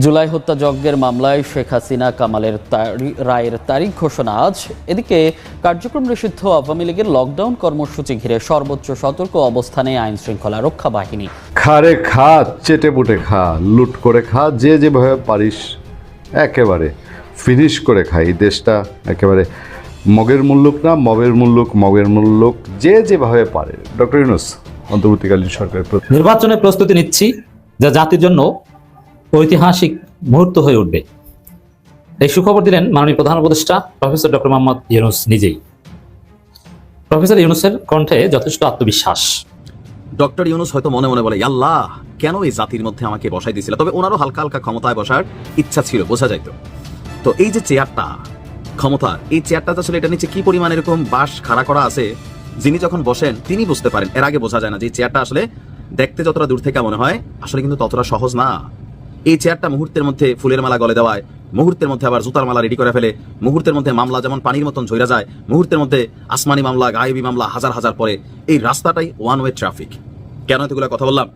জুলাই হত্যা যজ্ঞের মামলায় শেখ হাসিনা কামালের রায়ের তারিখ ঘোষণা আজ। এদিকে কার্যক্রম নিষিদ্ধ আওয়ামী লীগের লকডাউন কর্মসূচি ঘিরে সর্বোচ্চ সতর্ক অবস্থানে আইন শৃঙ্খলা রক্ষা বাহিনী। খারে খা চেটে পুটে খা লুট করে খা যে যেভাবে পারিস একেবারে ফিনিশ করে খা। এই দেশটা একেবারে মগের মুল্লুক না মবের মুল্লুক মগের মুল্লুক যে যেভাবে পারে। ডক্টর ইউনুস অন্তর্বর্তীকালীন সরকারের নির্বাচনের প্রস্তুতি নিচ্ছি যা জাতির জন্য ঐতিহাসিক মুহূর্ত হয়ে উঠবে। এই সুখবর দিলেন মাননীয় প্রধান উপদেষ্টা প্রফেসর ডক্টর মোহাম্মদ ইউনুস নিজেই। প্রফেসর ইউনুসের কণ্ঠে যথেষ্ট আত্মবিশ্বাস। ডক্টর ইউনুস হয়তো মনে মনে বলে আল্লাহ কেন এই জাতির মধ্যে আমাকে বসাই দিয়েছিল? তবে ওনারও হালকা হালকা ক্ষমতায় বসার ইচ্ছা ছিল, বোঝা যাইতো। তো এই যে চেয়ারটা, ক্ষমতা, এই চেয়ারটা আসলে এটা নিচে কি পরিমাণ এরকম বাস খাড়া করা আছে, যিনি যখন বসেন, তিনি বুঝতে পারেন। এর আগে বোঝা যায় না যে চেয়ারটা আসলে দেখতে যতটা দূর থেকে মনে হয়, আসলে কিন্তু ততটা সহজ না। এই চেয়ারটা মুহূর্তের মধ্যে ফুলের মালা গলে দেওয়ায়, মুহূর্তের মধ্যে আবার জুতার মালা রেডি করে ফেলে, মুহূর্তের মধ্যে মামলা যেমন পানির মতন ঝইরা যায়, মুহূর্তের মধ্যে আসমানি মামলা, গায়েবী মামলা হাজার হাজার পরে এই রাস্তাটাই ওয়ান ওয়ে ট্রাফিক কেন এতগুলো কথা বললাম?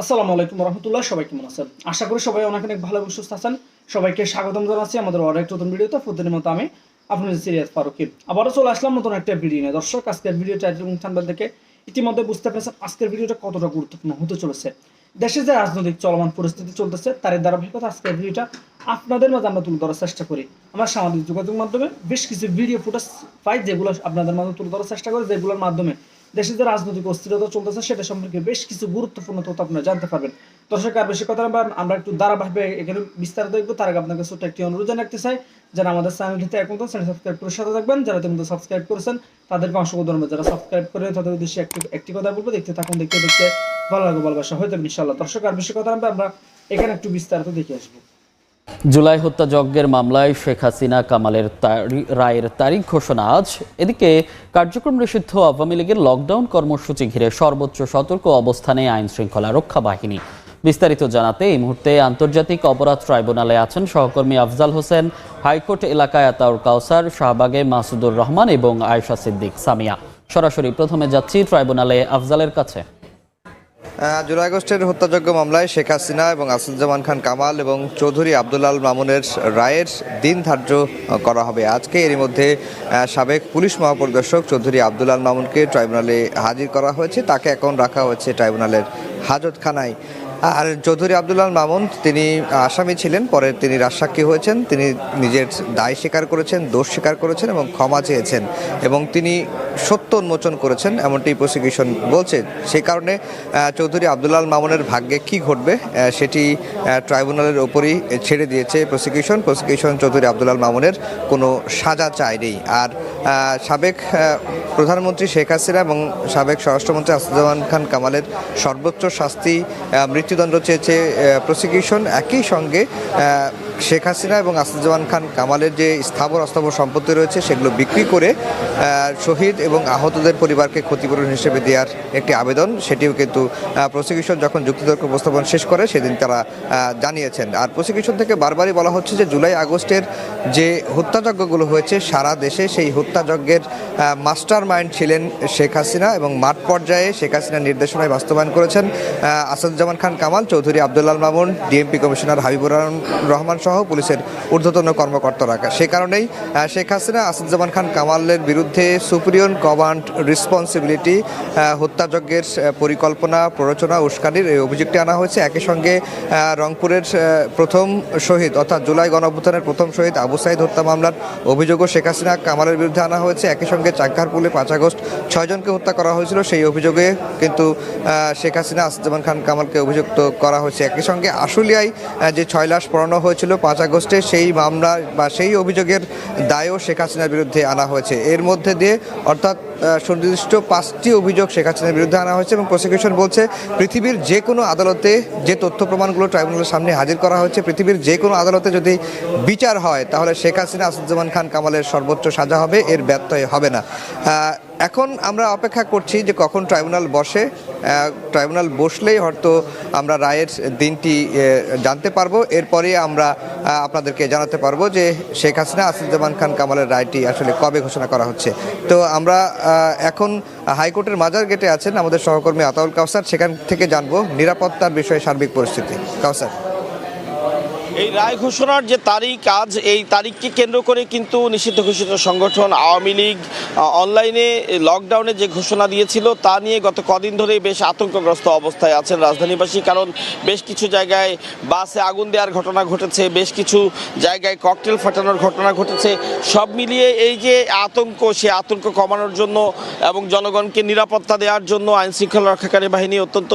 আসসালামু আলাইকুম রহমতুল্লাহ, সবাই কেমন আছেন? আশা করি সবাই অনেক অনেক ভালো এবং সুস্থ আছেন। সবাইকে স্বাগতম জানাচ্ছি আমাদের অনেক নতুন ভিডিওতে। প্রতিদিনের মতো আমি আপনাদের সিরিয়াস ফারুকি। আবারও চলে আসলাম নতুন একটা ভিডিও নিয়ে। দর্শক, আজকের ভিডিও টাইটেল এবং থাম্বনেল থেকে ইতিমধ্যে বুঝতে পেরেছেন আজকের ভিডিওটা কতটা গুরুত্বপূর্ণ হতে চলেছে। দেশে যে রাজনৈতিক চলমান পরিস্থিতি চলতেছে তার ধারাবাহিকতা আজকের ভিডিওটা আপনাদের মাঝে আমরা তুলে ধরার চেষ্টা করি। আমার সামাজিক যোগাযোগ মাধ্যমে বেশ কিছু ভিডিও ফুটেজ পাই যেগুলো আপনাদের মাঝে তুলে ধরার চেষ্টা করি, যেগুলোর মাধ্যমে দেশে যে রাজনৈতিক অস্থিরতা চলতেছে, সেটা সম্পর্কে বেশ কিছু গুরুত্বপূর্ণ তথ্য আপনারা জানতে পারবেন। দর্শক, আর বেশি কথা আমরা একটু ধারাবাহিকভাবে এখানে বিস্তারিত দেখব। তার আগে আপনাকে ছোট্ট একটি অনুরোধ জানিয়ে রাখতে চাই, যারা আমাদের চ্যানেলটিতে এখন তো চ্যানেল সাবস্ক্রাইব করে সাথে থাকবেন, যারা ইতিমধ্যে সাবস্ক্রাইব করেছেন, তাদেরকে অসংখ্য ধন্যবাদ। যারা সাবস্ক্রাইব করে তাদের উদ্দেশ্যে একটি একটি কথা বলব, দেখতে থাকুন, দেখতে দেখতে ভালো লাগবে, ভালোবাসা হয়তো ইনশাল্লাহ দর্শক, আর বেশি কথা আমরা এখানে একটু বিস্তারিত দেখে আসব। জুলাই হত্যাযজ্ঞের মামলায় শেখ হাসিনা কামালের রায়ের তারিখ ঘোষণা আজ। এদিকে কার্যক্রম নিষিদ্ধ আওয়ামী লীগের লকডাউন কর্মসূচি ঘিরে সর্বোচ্চ সতর্ক অবস্থানে আইন শৃঙ্খলা রক্ষা বাহিনী। বিস্তারিত জানাতে এই মুহূর্তে আন্তর্জাতিক অপরাধ ট্রাইব্যুনালে আছেন সহকর্মী আফজাল হোসেন, হাইকোর্ট এলাকায় আতাউর কাউসার, শাহবাগে মাসুদুর রহমান এবং আয়শা সিদ্দিক সামিয়া। সরাসরি প্রথমে যাচ্ছি ট্রাইব্যুনালে আফজালের কাছে। জুলাই আগস্টের হত্যাযজ্ঞ মামলায় শেখ হাসিনা এবং আসাদুজ্জামান খান কামাল এবং চৌধুরী আব্দুল্লাল মামুনের রায়ের দিন ধার্য করা হবে। আজকে এরই মধ্যে সাবেক পুলিশ মহাপরিদর্শক চৌধুরী আব্দুল্লাল মামুনকে ট্রাইব্যুনালে হাজির করা হয়েছে। তাকে এখন রাখা হয়েছে ট্রাইব্যুনালের হাজতখানায়। আর চৌধুরী আব্দুল্লাল মামুন, তিনি আসামি ছিলেন, পরে তিনি রাজসাক্ষী হয়েছেন, তিনি নিজের দায় স্বীকার করেছেন, দোষ স্বীকার করেছেন এবং ক্ষমা চেয়েছেন এবং তিনি সত্য উন্মোচন করেছেন, এমনটি প্রসিকিউশন বলছে। সেই কারণে চৌধুরী আব্দুল্লাল মামুনের ভাগ্যে কি ঘটবে সেটি ট্রাইব্যুনালের ওপরই ছেড়ে দিয়েছে প্রসিকিউশন। প্রসিকিউশন চৌধুরী আব্দুল্লাল মামুনের কোনো সাজা চায়নি। আর সাবেক প্রধানমন্ত্রী শেখ হাসিনা এবং সাবেক স্বরাষ্ট্রমন্ত্রী আসাদুজ্জামান খান কামালের সর্বোচ্চ শাস্তি মৃত্যুদণ্ড চেয়েছে প্রসিকিউশন একই সঙ্গে শেখ হাসিনা এবং আসাদুজ্জামান খান কামালের যে স্থাবর অস্থাবর সম্পত্তি রয়েছে, সেগুলো বিক্রি করে শহীদ এবং আহতদের পরিবারকে ক্ষতিপূরণ হিসেবে দেওয়ার একটি আবেদন। সেটিও কিন্তু প্রসিকিউশন যখন যুক্তিতর্ক উপস্থাপন শেষ করে, সেদিন তারা জানিয়েছেন। আর প্রসিকিউশন থেকে বারবারই বলা হচ্ছে যে, জুলাই আগস্টের যে হত্যাযজ্ঞগুলো হয়েছে, সারা দেশে সেই হত্যাযজ্ঞের মাস্টার মাইন্ড ছিলেন শেখ হাসিনা এবং মাঠ পর্যায়ে শেখ হাসিনার নির্দেশনায় বাস্তবায়ন করেছেন আসাদুজ্জামান খান কামাল, চৌধুরী আব্দুল্লাল মামুন ডিএমপি কমিশনার হাবিবুর রহমান- রহমান সহ পুলিশের ঊর্ধ্বতন কর্মকর্তারা। সেই কারণেই শেখ হাসিনা, আসাদুজ্জামান খান কামালের বিরুদ্ধে সুপ্রিয়ন কমান্ড রেসপন্সিবিলিটি হত্যাযজ্ঞের পরিকল্পনা, প্ররোচনা, উস্কানির এই অভিযোগটি আনা হয়েছে। একই সঙ্গে রংপুরের প্রথম শহীদ, অর্থাৎ জুলাই গণঅভ্যুত্থানের প্রথম শহীদ আবু সাইদ হত্যা মামলার অভিযোগও শেখ হাসিনা কামালের বিরুদ্ধে আনা হয়েছে। একই সঙ্গে চাকঘারপুলে পাঁচ আগস্ট ছয়জনকে হত্যা করা হয়েছিল। সেই অভিযোগে কিন্তু শেখ হাসিনা, আসাদুজ্জামান খান কামালকে অভিযুক্ত করা হয়েছে। একই সঙ্গে আশুলিয়ায় যে ছয় লাশ পড়ানো হয়েছিল পাঁচ আগস্টে সেই মামলা বা সেই অভিযোগের দায়ও শেখ হাসিনার বিরুদ্ধে আনা হয়েছে। এর মধ্যে দিয়ে অর্থাৎ সুনির্দিষ্ট পাঁচটি অভিযোগ শেখ হাসিনার বিরুদ্ধে আনা হয়েছে এবং প্রসিকিউশন বলছে পৃথিবীর যে কোনো আদালতে যে তথ্য প্রমাণগুলো ট্রাইব্যুনালের সামনে হাজির করা হয়েছে, পৃথিবীর যে কোনো আদালতে যদি বিচার হয়, তাহলে শেখ হাসিনা, আসাদুজ্জামান খান কামালের সর্বোচ্চ সাজা হবে, এর ব্যর্থ হবে না। এখন আমরা অপেক্ষা করছি যে কখন ট্রাইব্যুনাল বসে। ট্রাইব্যুনাল বসলেই হয়তো আমরা রায়ের দিনটি জানতে পারব। এরপরে আমরা আপনাদেরকে জানাতে পারব যে শেখ হাসিনা, আসাদুজ্জামান খান কামালের রায়টি আসলে কবে ঘোষণা করা হচ্ছে। তো আমরা এখন হাইকোর্টের মাজার গেটে আছেন আমাদের সহকর্মী আতাউল কাউসার। সেখান থেকে জানব নিরাপত্তার বিষয়ে সার্বিক পরিস্থিতি। কাউসার। এই রায় ঘোষণার যে তারিখ, আজ এই তারিখকে কেন্দ্র করে কিন্তু নিষিদ্ধ ঘোষিত সংগঠন আওয়ামী লীগ অনলাইনে লকডাউনে যে ঘোষণা দিয়েছিল তা নিয়ে গত কদিন ধরেই বেশ আতঙ্কগ্রস্ত অবস্থায় আছেন রাজধানীবাসী। কারণ বেশ কিছু জায়গায় বাসে আগুন দেওয়ার ঘটনা ঘটেছে, বেশ কিছু জায়গায় ককটেল ফাটানোর ঘটনা ঘটেছে। সব মিলিয়ে এই যে আতঙ্ক, সে আতঙ্ক কমানোর জন্য এবং জনগণকে নিরাপত্তা দেওয়ার জন্য আইন শৃঙ্খলা রক্ষাকারী বাহিনী অত্যন্ত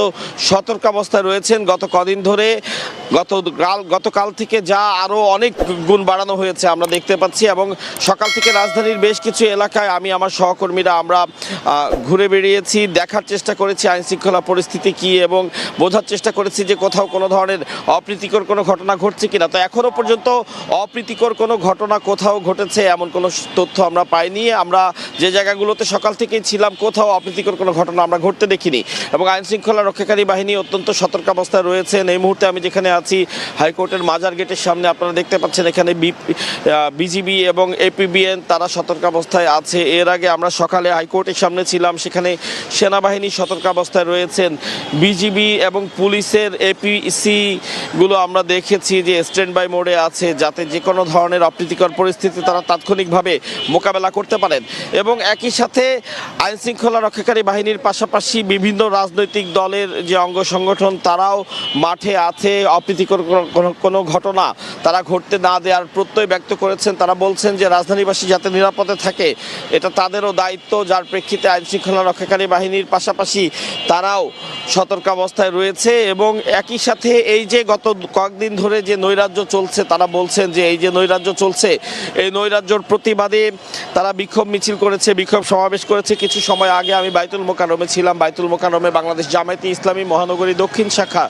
সতর্ক অবস্থায় রয়েছেন। গত কদিন ধরে, গত কাল, গতকাল থেকে যা আরও অনেক গুণ বাড়ানো হয়েছে আমরা দেখতে পাচ্ছি এবং সকাল থেকে রাজধানীর বেশ কিছু এলাকায় আমি আমার সহকর্মীরা আমরা ঘুরে বেরিয়েছি দেখার চেষ্টা করেছি আইন শৃঙ্খলা পরিস্থিতি কি এবং বোঝার চেষ্টা করেছি যে কোথাও কোনো ধরনের অপ্রীতিকর কোনো ঘটনা ঘটছে কিনা। তো এখনও পর্যন্ত অপ্রীতিকর কোনো ঘটনা কোথাও ঘটেছে এমন কোনো তথ্য আমরা পাইনি। আমরা যে জায়গাগুলোতে সকাল থেকেই ছিলাম কোথাও অপ্রীতিকর কোনো ঘটনা আমরা ঘটতে দেখিনি এবং আইন শৃঙ্খলা রক্ষাকারী বাহিনী অত্যন্ত সতর্ক অবস্থায় রয়েছেন। এই মুহূর্তে আমি যেখানে আছি, হাইকোর্টের মাজার গেটের সামনে আপনারা দেখতে পাচ্ছেন এখানে বিজিবি এবং এপিবিএন, তারা সতর্ক অবস্থায় আছে। এর আগে আমরা সকালে হাইকোর্টের সামনে ছিলাম, সেখানে সেনাবাহিনী সতর্ক অবস্থায় রয়েছেন। বিজিবি এবং পুলিশের এপিসি গুলো আমরা দেখেছি যে স্ট্যান্ড বাই মোডে আছে, যাতে যে কোনো ধরনের অপ্রীতিকর পরিস্থিতি তারা তাৎক্ষণিকভাবে মোকাবেলা করতে পারেন। এবং একই সাথে আইন শৃঙ্খলা রক্ষাকারী বাহিনীর পাশাপাশি বিভিন্ন রাজনৈতিক দলের যে অঙ্গ সংগঠন, তারাও মাঠে আছে। অপ্রীতিকর কোনো ঘটনা তারা ঘটতে না দেওয়ার প্রত্যয় ব্যক্ত করেছেন। তারা বলছেন যে রাজধানীবাসী যাতে নিরাপদে থাকে, এটা তাদেরও দায়িত্ব, যার প্রেক্ষিতে আইন শৃঙ্খলা রক্ষাকারী বাহিনীর পাশাপাশি তারাও সতর্ক অবস্থায় রয়েছে এবং একই সাথে এই যে গত কয়েকদিন ধরে যে নৈরাজ্য চলছে, তারা বলছেন যে এই যে নৈরাজ্য চলছে, এই নৈরাজ্যর প্রতিবাদে তারা বিক্ষোভ মিছিল করেছে, বিক্ষোভ সমাবেশ করেছে। কিছু সময় আগে আমি বাইতুল মোকারমে ছিলাম। বাইতুল মোকারমে বাংলাদেশ জামায়াতে ইসলামী মহানগরী দক্ষিণ শাখা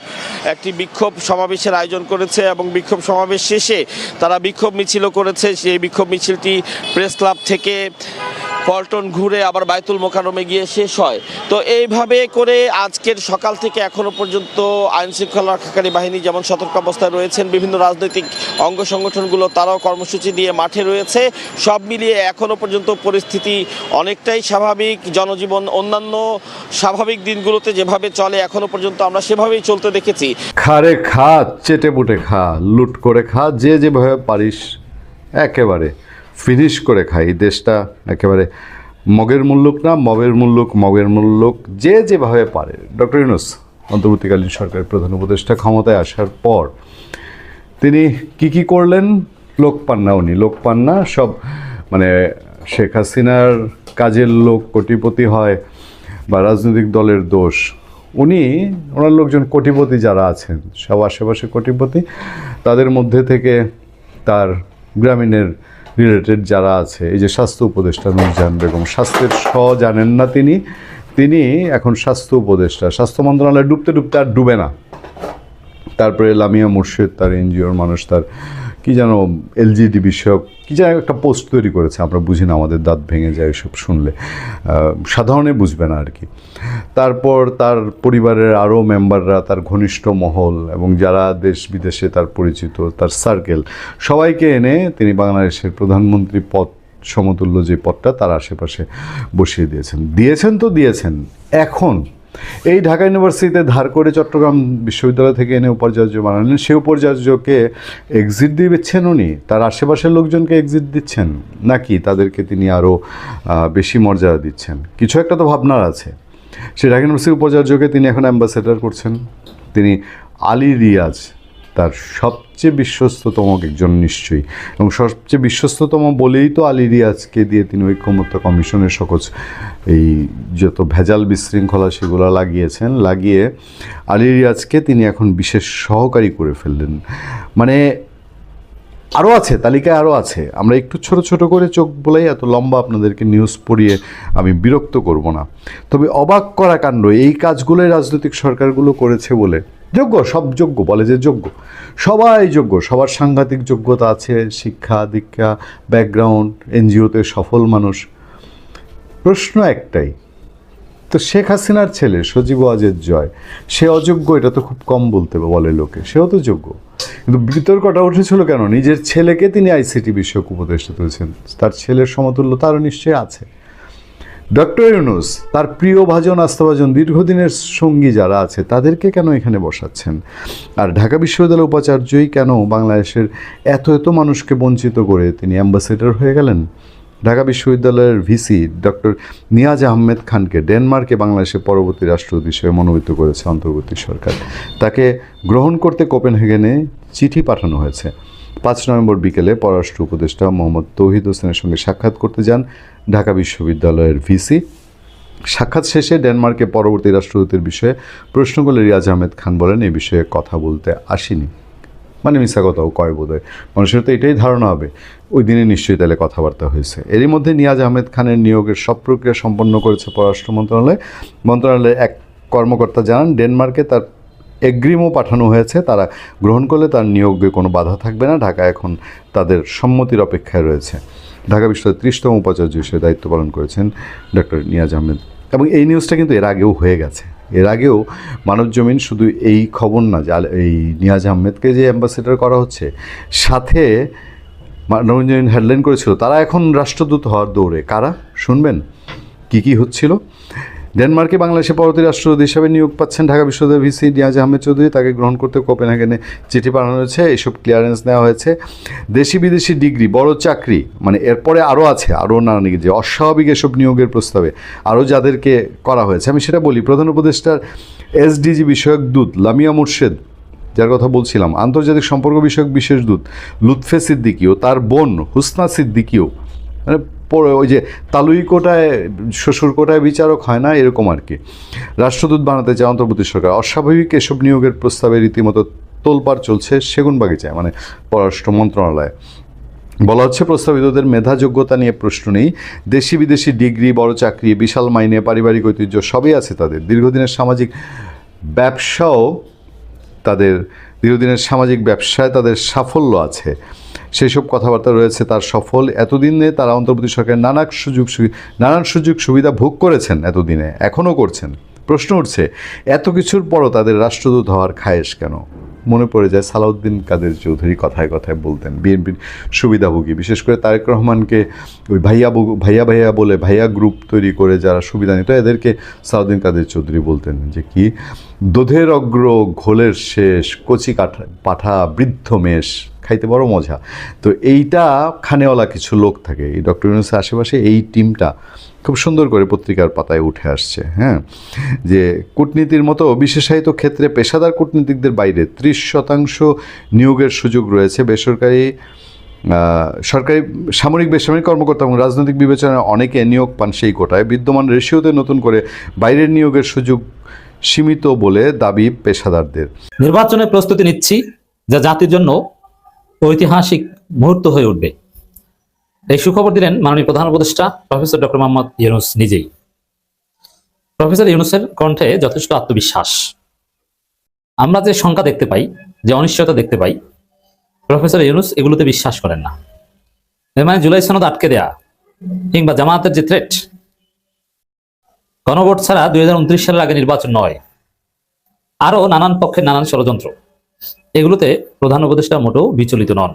একটি বিক্ষোভ সমাবেশের আয়োজন করেছে এবং বিক্ষোভ সমাবেশ শেষে তারা বিক্ষোভ মিছিলও করেছে। সেই বিক্ষোভ মিছিলটি প্রেস ক্লাব থেকে পল্টন ঘুরে আবার বাইতুল মোকারমে গিয়ে শেষ হয়। তো এইভাবে করে আজকের সকাল থেকে এখনও পর্যন্ত আইন শৃঙ্খলা রক্ষাকারী বাহিনী যেমন সতর্ক অবস্থায় রয়েছেন, বিভিন্ন রাজনৈতিক অঙ্গ সংগঠনগুলো তারাও কর্মসূচি দিয়ে মাঠে রয়েছে। সব মিলিয়ে এখনও পর্যন্ত পরিস্থিতি অনেকটাই স্বাভাবিক। জনজীবন অন্যান্য স্বাভাবিক দিনগুলোতে যেভাবে চলে, এখনও পর্যন্ত আমরা সেভাবেই চলতে দেখেছি। খারে খা, চেটে পুটে খা, লুট করে খা, যে যেভাবে পারিস, একেবারে। ফিনিশ করে খা এই দেশটা একেবারে মগের মুল্লুক না মবের মুল্লুক, মগের মুল্লুক, যে যেভাবে পারে। ডক্টর ইউনুস, অন্তর্বর্তীকালীন সরকারের প্রধান উপদেষ্টা, ক্ষমতায় আসার পর তিনি কি কি করলেন? লোক পান না উনি, লোক পান না, সব মানে শেখ হাসিনার কাজের লোক, কোটিপতি হয় বা রাজনৈতিক দলের দোষ। উনি, ওনার লোকজন কোটিপতি যারা আছেন, সব আশেপাশে কোটিপতি, তাদের মধ্যে থেকে তার গ্রামীণের রিলেটেড যারা আছে, এই যে স্বাস্থ্য উপদেষ্টা নুরজাহান বেগম, স্বাস্থ্যের স জানেন না তিনি। তিনি এখন স্বাস্থ্য উপদেষ্টা। স্বাস্থ্য মন্ত্রণালয় ডুবতে ডুবতে আর ডুবে না। তারপরে লামিয়া মুর্শিদ, তার এনজিওর মানুষ, তার কী যেন এলজিডি বিষয়ক কি যেন একটা পোস্ট তৈরি করেছে, আমরা বুঝি না, আমাদের দাঁত ভেঙে যায় এসব শুনলে। সাধারণে বুঝবে না আর কি। তারপর তার পরিবারের আরও মেম্বাররা, তার ঘনিষ্ঠ মহল এবং যারা দেশ বিদেশে তার পরিচিত, তার সার্কেল সবাইকে এনে তিনি বাংলাদেশের প্রধানমন্ত্রী পদ, সমতুল্য যে পদটা, তার আশেপাশে বসিয়ে দিয়েছেন। দিয়েছেন তো দিয়েছেন। এখন এই ঢাকা ইউনিভার্সিটিতে ধার করে চট্টগ্রাম বিশ্ববিদ্যালয় থেকে এনে উপাচার্য বানালেন। সেই উপাচার্যকে এক্সিট দিচ্ছেন উনি? তার আশেপাশের লোকজনকে এক্সিট দিচ্ছেন? নাকি তাদেরকে তিনি আরও বেশি মর্যাদা দিচ্ছেন? কিছু একটা তো ভাবনার আছে। সেই ঢাকা ইউনিভার্সিটির উপাচার্যকে তিনি এখন অ্যাম্বাসেডার করছেন। তিনি আলী রিয়াজ তার সবচেয়ে বিশ্বস্ততম একজন নিশ্চয়ই। এবং সবচেয়ে বিশ্বস্ততম বলেই তো আলী রিয়াজকে দিয়ে তিনি ঐক্যমত্য কমিশনের সকজ এই যত ভেজাল বিশৃঙ্খলা সেগুলো লাগিয়েছেন, লাগিয়ে আলী রিয়াজকে তিনি এখন বিশেষ সহকারী করে ফেললেন। মানে আরও আছে, তালিকায় আরও আছে। আমরা একটু ছোট ছোট করে চোখ বলেই এত লম্বা আপনাদেরকে নিউজ পড়িয়ে আমি বিরক্ত করব না। তবে অবাক করা কাণ্ড, এই কাজগুলোই রাজনৈতিক সরকারগুলো করেছে বলে যোগ্য, সব যোগ্য, বলে যে যোগ্য। সবাই যোগ্য, সবার সাংঘাতিক যোগ্যতা আছে, শিক্ষা, দীক্ষা ব্যাকগ্রাউন্ড এনজিওতে সফল মানুষ। প্রশ্ন একটাই, তো শেখ হাসিনার ছেলে সজীব ওয়াজেদ জয়, সে অযোগ্য, এটা তো খুব কম বলতে বলে লোকে, সেও তো যোগ্য। কিন্তু বিতর্কটা উঠেছিল কেন? নিজের ছেলেকে তিনি আইসিটি বিষয়ক উপদেষ্টা তুলেছেন, তার ছেলের সমতুল্য তারও নিশ্চয়ই আছে। ডক্টর ইউনুস, তার প্রিয় ভাজন আস্থাভাজন দীর্ঘদিনের সঙ্গী যারা আছে, তাদেরকে কেন এখানে বসাচ্ছেন? আর ঢাকা বিশ্ববিদ্যালয় উপাচার্যই কেন বাংলাদেশের এত এত মানুষকে বঞ্চিত করে তিনি অ্যাম্বাসেডর হয়ে গেলেন? ঢাকা বিশ্ববিদ্যালয়ের ভিসি ডক্টর নিয়াজ আহমেদ খানকে ডেনমার্কে বাংলাদেশের পরবর্তী রাষ্ট্রদূত হিসেবে মনোনীত করেছে অন্তর্বর্তী সরকার। তাকে গ্রহণ করতে কোপেনহেগেনে চিঠি পাঠানো হয়েছে। পাঁচ নভেম্বর বিকেলে পররাষ্ট্র উপদেষ্টা মোহাম্মদ তৌহিদ হোসেনের সঙ্গে সাক্ষাৎ করতে যান ঢাকা বিশ্ববিদ্যালয়ের ভিসি। সাক্ষাৎ শেষে ডেনমার্কে পরবর্তী রাষ্ট্রদূতের বিষয়ে প্রশ্ন করলে রিয়াজ আহমেদ খান বলেন এই বিষয়ে কথা বলতে আসিনি। মানে মিথ্যা কথাও কয় বোধহয়? মানুষের তো এটাই ধারণা হবে। ওই দিনে নিশ্চয়ই তাহলে কথাবার্তা হয়েছে। এরই মধ্যে নিয়াজ আহমেদ খানের নিয়োগের সব প্রক্রিয়া সম্পন্ন করেছে পররাষ্ট্র মন্ত্রণালয়। মন্ত্রণালয়ের এক কর্মকর্তা জানান, ডেনমার্কে তার এগ্রিমও পাঠানো হয়েছে, তারা গ্রহণ করলে তার নিয়োগে কোনো বাধা থাকবে না। ঢাকা এখন তাদের সম্মতির অপেক্ষায় রয়েছে। ঢাকা বিশ্ববিদ্যালয়ের ত্রিশতম উপাচার্য হিসেবে দায়িত্ব পালন করেছেন ডক্টর নিয়াজ আহমেদ। এবং এই নিউজটা কিন্তু এর আগেও হয়ে গেছে। এর আগেও মানব জমিন শুধু এই খবর না, যে এই নিয়াজ আহমেদকে যে অ্যাম্বাসেডর করা হচ্ছে, সাথে মানব জমিন হেডলাইন করেছিল, তারা এখন রাষ্ট্রদূত হওয়ার দৌড়ে। কারা? শুনবেন। কি কি হচ্ছিল? ডেনমার্কে বাংলাদেশে পরবর্তী রাষ্ট্রদূত হিসাবে নিয়োগ পাচ্ছেন ঢাকা বিশ্ববিদ্যালয়ের ভিসি নিয়াজ আহমেদ চৌধুরী। তাকে গ্রহণ করতে কোপেনহেগেনে চিঠি পাঠানো হয়েছে। এইসব ক্লিয়ারেন্স নেওয়া হয়েছে। দেশি বিদেশি ডিগ্রি, বড় চাকরি মানে এরপরে আরও আছে আরও নানা যে অস্বাভাবিক এসব নিয়োগের প্রস্তাবে আরও যাদেরকে করা হয়েছে। আমি সেটা বলি, প্রধান উপদেষ্টার এসডিজি বিষয়ক দূত লামিয়া মুর্শেদ, যার কথা বলছিলাম, আন্তর্জাতিক সম্পর্ক বিষয়ক বিশেষ দূত লুৎফে সিদ্দিকিও, তার বোন হুসনা সিদ্দিকিও মানে ওই যে তালুই কোটায়, শ্বশুর কোটায় বিচারক হয় না, এরকম আর কি। রাষ্ট্রদূত বানাতে চায় অন্তর্বর্তী সরকার। অস্বাভাবিক এসব নিয়োগের প্রস্তাবে রীতিমতো তোলপাড় চলছে সেগুন বাগিচায় মানে পররাষ্ট্র মন্ত্রণালয়ে। বলা হচ্ছে, প্রস্তাবিতদের মেধা যোগ্যতা নিয়ে প্রশ্ন নেই। দেশি বিদেশি ডিগ্রি, বড় চাকরি, বিশাল মাইনে, পারিবারিক ঐতিহ্য সবই আছে তাদের। দীর্ঘদিনের সামাজিক ব্যবসাও তাদের দীর্ঘদিনের সামাজিক ব্যবসায় তাদের সাফল্য আছে। সেই সব কথাবার্তা রয়েছে, তার সফল এতদিনে তারা অন্তর্বর্তী সরকারের নানা সুযোগ নানান সুযোগ সুবিধা ভোগ করেছেন এতদিনে, এখনও করছেন। প্রশ্ন উঠছে, এত কিছুর পরও তাদের রাষ্ট্রদূত হওয়ার খায়েশ কেন? মনে পড়ে যায় সালাউদ্দিন কাদের চৌধুরী কথায় কথায় বলতেন, বিএনপির সুবিধাভোগী। বিশেষ করে তারেক রহমানকে ওই ভাইয়া ভাইয়া ভাইয়া বলে ভাইয়া গ্রুপ তৈরি করে যারা সুবিধা নিত, এদেরকে সালাউদ্দিন কাদের চৌধুরী বলতেন যে কি, দোধের অগ্র ঘোলের শেষ, কচি কাঠা, পাঠা, বৃদ্ধ মেষ, খাইতে বড় মজা। তো এইটা খানেওয়ালা কিছু লোক থাকে, এই ডক্টর ইউনুসের আশেপাশে এই টিমটা খুব সুন্দর করে পত্রিকার পাতায় উঠে আসছে হ্যাঁ? যে কূটনীতির মতো বিশেষায়িত ক্ষেত্রে পেশাদার কূটনীতিকদের বাইরে ত্রিশ শতাংশ নিয়োগের সুযোগ রয়েছে বেসরকারি সরকারি সামরিক বেসামরিক কর্মকর্তা এবং রাজনৈতিক বিবেচনায় অনেকে নিয়োগ পান সেই কোটায়। বিদ্যমান রেশিওতে নতুন করে বাইরের নিয়োগের সুযোগ সীমিত বলে দাবি পেশাদারদের। নির্বাচনের প্রস্তুতি নিচ্ছি, যা জাতির জন্য ঐতিহাসিক মুহূর্ত হয়ে উঠবে। এই সুখবর দিলেন মাননীয় প্রধান উপদেষ্টা প্রফেসর ডক্টর মোহাম্মদ ইউনুস নিজেই। প্রফেসর ইউনুসের কণ্ঠে যথেষ্ট আত্মবিশ্বাস। আমরা যে শঙ্কা দেখতে পাই, যে অনিশ্চয়তা দেখতে পাই, প্রফেসর ইউনুস এগুলোতে বিশ্বাস করেন না। এর মানে জুলাই সনদ আটকে দেয়া কিংবা জামায়াতের যে থ্রেট গণভোট ছাড়া দুই হাজার উনত্রিশ সালের আগে নির্বাচন নয় আরও নানান পক্ষের নানান ষড়যন্ত্র। এগুলোতে প্রধান উপদেষ্টা মোটেও বিচলিত নন।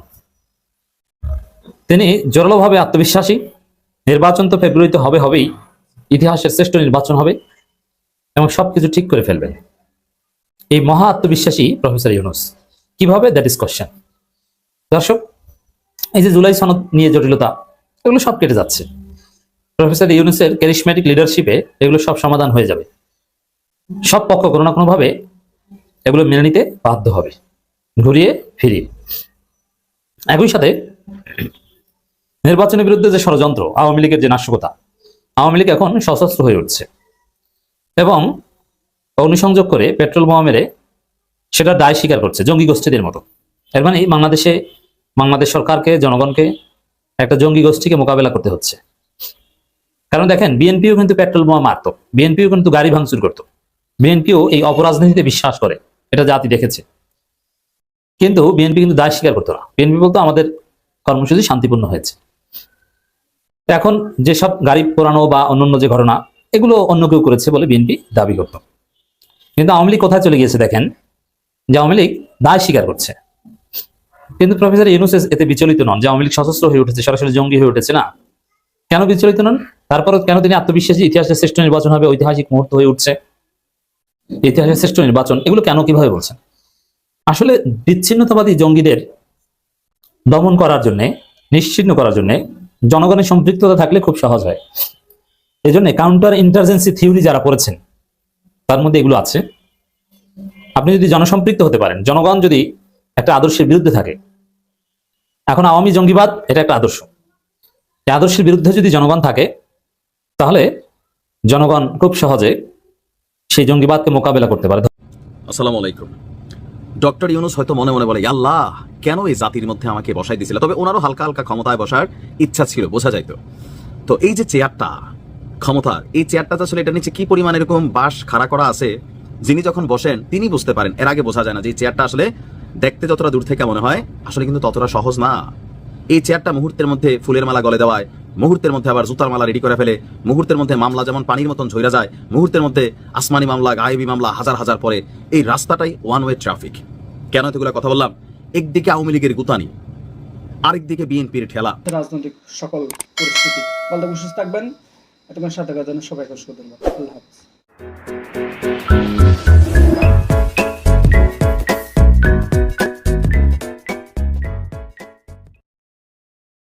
তিনি জোরালোভাবে আত্মবিশ্বাসী। নির্বাচন তো ফেব্রুয়ারিতে হবে, হবেই। ইতিহাসের শ্রেষ্ঠ নির্বাচন হবে এবং সবকিছু ঠিক করে ফেলবেন। এই মহা আত্মবিশ্বাসী প্রফেসর ইউনুস, কীভাবে দ্যাট ইস কোশ্চেন দর্শক, এই যে জুলাই সনদ নিয়ে জটিলতা, এগুলো সব কেটে যাচ্ছে। প্রফেসর ইউনুসের ক্যারিসম্যাটিক লিডারশিপে এগুলো সব সমাধান হয়ে যাবে। সব পক্ষ কোনো না কোনোভাবে এগুলো মেনে নিতে বাধ্য হবে। ঘুরিয়ে ফিরিয়ে। একই সাথে নির্বাচনের বিরুদ্ধে যে ষড়যন্ত্র, আওয়ামী লীগের যে নাশকতা, আওয়ামী লীগ এখন সশস্ত্র হয়ে উঠছে। এবং অনুসংযোগ করে পেট্রোল বোমা মেরে সেটা দায় স্বীকার করছে, জঙ্গি গোষ্ঠীদের মতো। এর মানে বাংলাদেশে, বাংলাদেশ সরকারকে, জনগণকে একটা জঙ্গি গোষ্ঠীকে মোকাবেলা করতে হচ্ছে। কারণ দেখেন, বিএনপিও কিন্তু পেট্রোল বোমা মারতো, বিএনপিও কিন্তু গাড়ি ভাঙচুর করতো, বিএনপিও এই অপরাজনীতিতে বিশ্বাস করে, এটা জাতি দেখেছে। কিন্তু বিএনপি কিন্তু দায় স্বীকার করতো না। বিএনপি বলতো আমাদের কর্মসূচি শান্তিপূর্ণ হয়েছে। এখন যেসব গাড়ি পোড়ানো বা অন্যান্য যে ঘটনা, এগুলো অন্য কেউ করেছে বলে বিএনপি দাবি করত। কিন্তু আওয়ামী লীগ কোথায় চলে গিয়েছে দেখেন, যে আওয়ামী লীগ দায় স্বীকার করছে। কিন্তু প্রফেসর ইউনুস এতে বিচলিত নন, যে আওয়ামী লীগ সশস্ত্র হয়ে উঠেছে, সরাসরি জঙ্গি হয়ে উঠেছে, না। কেন বিচলিত নন? তারপরে কেন তিনি আত্মবিশ্বাসী? ইতিহাসের শ্রেষ্ঠ নির্বাচন হবে, ঐতিহাসিক মুহূর্ত হয়ে উঠছে। ইতিহাসের শ্রেষ্ঠ নির্বাচন, এগুলো কেন কীভাবে বলছেন? আসলে বিচ্ছিন্নতাবাদী জঙ্গিদের দমন করার জন্য নিশ্চিহ্ন করার জন্য জনগণের সম্পৃক্ততা থাকলে খুব সহজ হয়। এই জন্য কাউন্টার ইন্টারজেন্সি থিওরি যারা পড়েছেন, তার মধ্যে এগুলো আছে। আপনি যদি জনসম্পৃক্ত হতে পারেন, জনগণ যদি একটা আদর্শের বিরুদ্ধে থাকে, এখন আওয়ামী জঙ্গিবাদ এটা একটা আদর্শ। এই আদর্শের বিরুদ্ধে যদি জনগণ থাকে, তাহলে জনগণ খুব সহজে সেই জঙ্গিবাদকে মোকাবেলা করতে পারে। আসসালামু আলাইকুম। ডক্টর ইউনুস হয়তো মনে মনে বলে আল্লাহ কেন এই জাতির মধ্যে আমাকে বসাই দিয়েছিল? তবে ওনারও হালকা হালকা ক্ষমতায় বসার ইচ্ছা ছিল, বোঝা যাইতো। তো এই যে চেয়ারটা, ক্ষমতার, এই চেয়ারটা আসলে এটা নিচে কি পরিমাণ এরকম বাস খাড়া করা আছে, যিনি যখন বসেন, তিনি বুঝতে পারেন। এর আগে বোঝা যায় না যে এই চেয়ারটা আসলে দেখতে যতটা দূর থেকে মনে হয়, আসলে কিন্তু ততটা সহজ না। এই চেয়ারটা মুহূর্তের মধ্যে ফুলের মালা গলে দেওয়ায় মুহূর্তের মধ্যে আবার জুতার মালা রেডি করে ফেলে, মুহূর্তের মধ্যে মামলা যেমন পানির মতন ঝইরা যায়, মুহূর্তের মধ্যে আসমানি মামলা, গায়েবী মামলা হাজার হাজার পরে এই রাস্তাটাই ওয়ান ওয়ে ট্রাফিক কেন এতগুলো কথা বললাম? একদিকে আওয়ামী লীগের গুতানি, আরেকদিকে বিএনপির ঠেলা। রাজনৈতিক সকল পরিস্থিতি। সুস্থ থাকবেন, এতক্ষণ সাথে সবাইকে আল্লাহ হাফিজ।